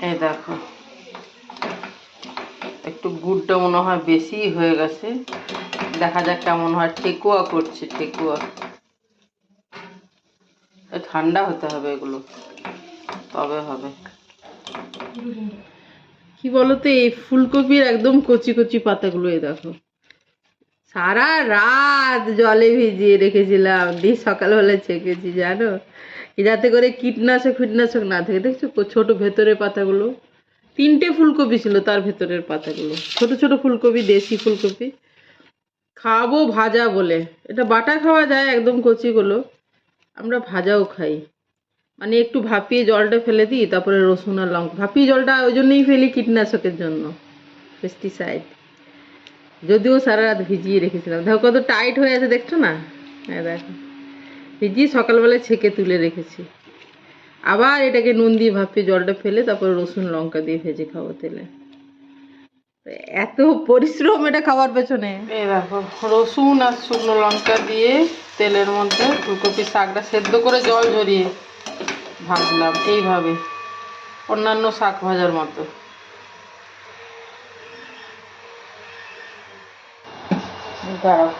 এই দেখো। একটু গুড়টা মনে হয় বেশি হয়ে গেছে। দেখা যাক কেমন হয়। ঠেকুয়া করছে, ঠেকুয়া। ঠান্ডা হতে হবে এগুলো। তবে হবে। কি বলতো, এই ফুলকপির একদম কচি কচি পাতাগুলো, এই দেখো। সারা রাত জলে ভিজিয়ে রেখেছিলাম। দিয়ে সকালবেলা ছেঁকেছি, জানো? যাতে করে কীটনাশক, ফিটনাশক না থাকে। দেখছ ছোট ভেতরের পাতাগুলো। তিনটে ফুলকপি ছিল তার ভেতরের পাতাগুলো। ছোট ছোট ফুলকপি, দেশি ফুলকপি। খাব ভাজা বলে। এটা বাটা খাওয়া যায়, একদম কচিগুলো আমরা ভাজাও খাই। মানে একটু ভাপিয়ে জলটা ফেলে দিই, তারপরে রসুন আর লঙ্কা। ভাপিয়ে জলটা ওই জন্যই ফেলি কীটনাশকের জন্য। পেস্টিসাইড যদিও সারা রাত ভিজিয়ে রেখেছিলাম। দেখো কত টাইট হয়ে আছে, দেখছ না? হ্যাঁ দেখো। ভিজিয়ে সকালবেলায় ছেঁকে তুলে রেখেছি। আবার এটাকে নুন দিয়ে ভাপিয়ে জলটা ফেলে তারপরে রসুন, লঙ্কা দিয়ে ভেজে খাব তেলে। এত পরিশ্রম এটা খাওয়ার পেছনে। দেখো, রসুন আর শুকনো লঙ্কা দিয়ে তেলের মধ্যে ফুলকপি শাকটা সেদ্ধ করে জল ঝরিয়ে ভাজলাম, এইভাবে। অন্যান্য শাক ভাজার মতো। দাঁড়াও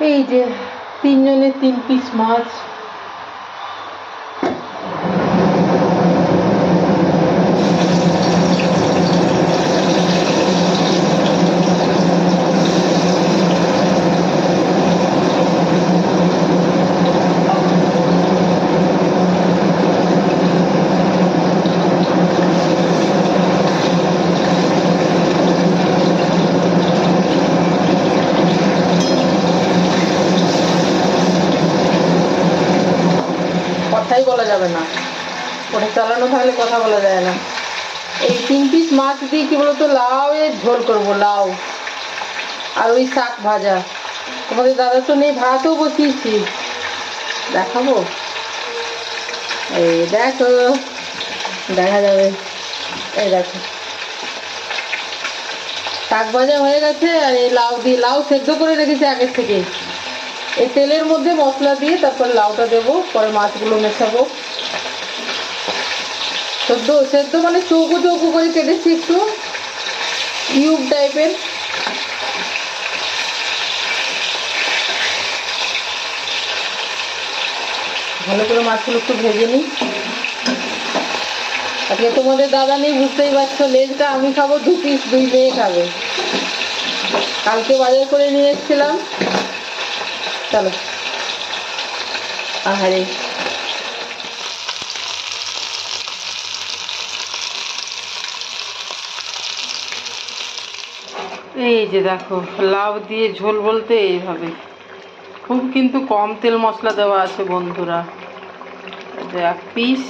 এই যে তিনজনের তিন পিস মাছ। কথাই বলা যাবে না। ওটা চালানো থাকলে কথা বলা যায় না। এই তিন পিস মাছ দিয়ে কি বলতো লাউ এর ঝোল করব, লাউ। আর ওই শাক ভাজা। তোমাদের দাদা তো নেই, ভাতও বসিয়েছি। দেখাবো? এই দেখো, দেখা যাবে। এই দেখো। শাক ভাজা হয়ে গেছে, আর এই লাউ দিয়ে, লাউ সেদ্ধ করে রেখেছি আগের থেকে। এই তেলের মধ্যে মশলা দিয়ে তারপর লাউটা দেবো, পরে মাছগুলো মেশাবো। সেদ্ধ সেদ্ধ মানে চৌকো চৌকো করে কেটেছি একটু ইউব টাইপের। ভালো করে মাছগুলো একটু ভেজে নিই। আজকে তোমাদের দাদা নেই, বুঝতেই পারছ, লেজটা আমি খাব, দু পিস দুই মেয়ে খাবে। কালকে বাজার করে নিয়ে এসেছিলাম। চলো। আহারে। এই যে দেখো, লাউ দিয়ে ঝোল বলতে এইভাবে। খুব কিন্তু কম তেল মশলা দেওয়া আছে বন্ধুরা। এক পিস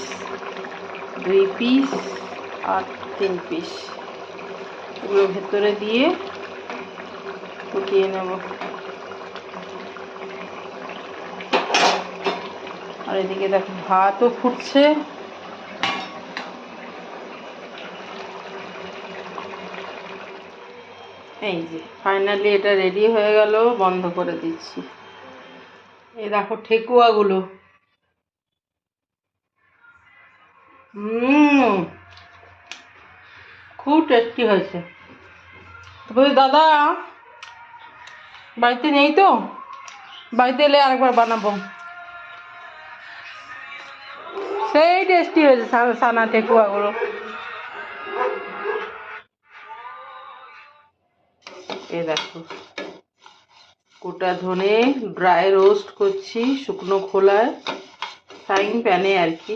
দুই পিস আর তিন পিস এগুলো ভেতরে দিয়ে ফুটিয়ে নেব। আর এদিকে দেখো ভাতও ফুটছে। এই যে ফাইনালি এটা রেডি হয়ে গেল, বন্ধ করে দিচ্ছি। এই দেখো ঠেকুয়াগুলো। হুম খুব টেস্টি হয়েছে। দাদা, বাড়িতে নেই তো? বাড়িতে এলে আরেকবার বানাবো। সেই টেস্টি হয়েছে সানা ঠেকুয়াগুলো এ দেখো। গোটা ধনে ড্রাই রোস্ট করছি শুকনো খোলায়। ফ্রাইং প্যানে আর কি।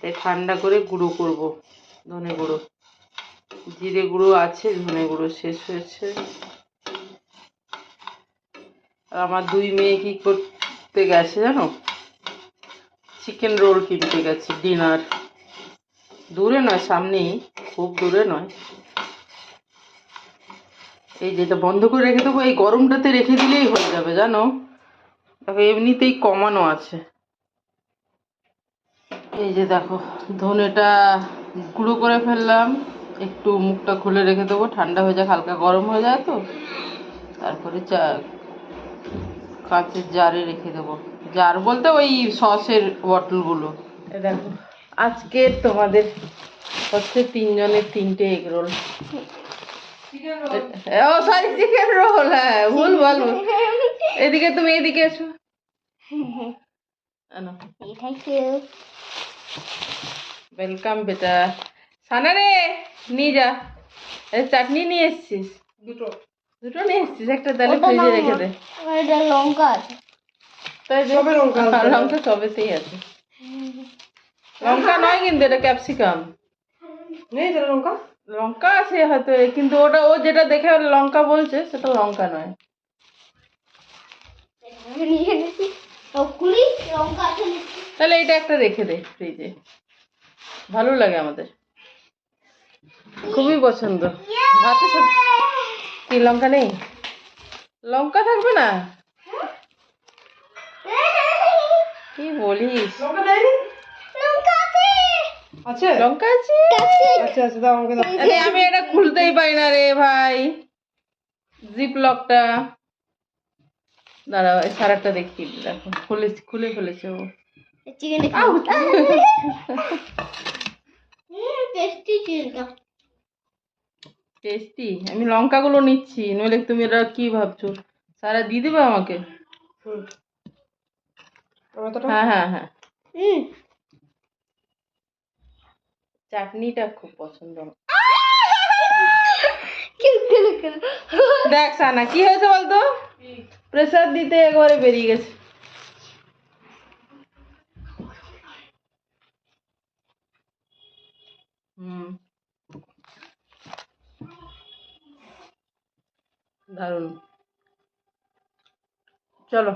তাই ঠান্ডা করে গুঁড়ো করব, ধনে গুঁড়ো। জিরে গুঁড়ো আছে, ধনে গুঁড়ো শেষ হয়েছে। আমার দুই মেয়ে কি করতে গেছে জানো? চিকেন রোল কিনতে গেছি ডিনার দূরে নয়, সামনেই, খুব দূরে নয়। এই যেটা বন্ধ করে রেখে দেবো, এই গরমটাতে রেখে দিলেই হয়ে যাবে, জানো? দেখো, এমনিতেই কমানো আছে। এই যে দেখো, ধনেটা গুঁড়ো করে ফেললাম, একটু মুখটা খুলে রেখে দেবো, ঠান্ডা হয়ে যাক, হালকা গরম হয়ে যায় তো। তারপরে চা, কাঁচের জারে রেখে দেবো। জার বলতে ওই সসের বটলগুলো। এই দেখো আজকে তোমাদের হচ্ছে তিনজনের তিনটে এগ রোল ও সরি চিকেন রোল হ্যাঁ ভুল বলব এদিকে তুমি এদিকে এসো। আনো। থ্যাংক ইউ ওয়েলকাম বেটা। সানা রে নিয়ে যা। এই চাটনি নিয়ে এসছিস? দুটো। দুটো নিয়ে এসছিস? একটা তাহলে ফ্রিজে রেখে। দে। লঙ্কা আছে। তাই সবে লঙ্কা আছে। লঙ্কা সবেতেই আছে। লঙ্কা নয় কিন্তু এটা ক্যাপসিকাম নেই লঙ্কা? লঙ্কা আছে হয়তো কিন্তু ওটা ও যেটা দেখে লঙ্কা বলছে সেটা লঙ্কা নয়। তাহলে এটা একটা রেখে দে ফ্রিজে ভালো লাগে আমাদের। খুবই পছন্দ। ভাতের সাথে কি লঙ্কা নেই? লঙ্কা থাকবে না? কি বলিস? লঙ্কা দেয়নি? লঙ্কা আছে। আছে? লঙ্কা আছে? আচ্ছা আচ্ছা দাও আমাকে দাও। আরে আমি এটা খুলতেই পারি না রে ভাই। জিপ লকটা দাঁড়াও এই সারাটা দেখি দেখো খুলে খুলে ফেলেছে ও। চিকেন টেস্টি চিকেন টেস্টি আমি লঙ্কাগুলো নিচ্ছি নইলে তুমি এটা কি ভাবছ? সারা দিয়ে দেবে আমাকে? হুম। হ্যাঁ হ্যাঁ হ্যাঁ। হুম। চাটনিটা খুব পছন্দ। দেখ সানা কি হয়েছে বলতো? প্রেসার দিতে একবারে বেরিয়ে গেছে। হুম। দারুণ। চলো।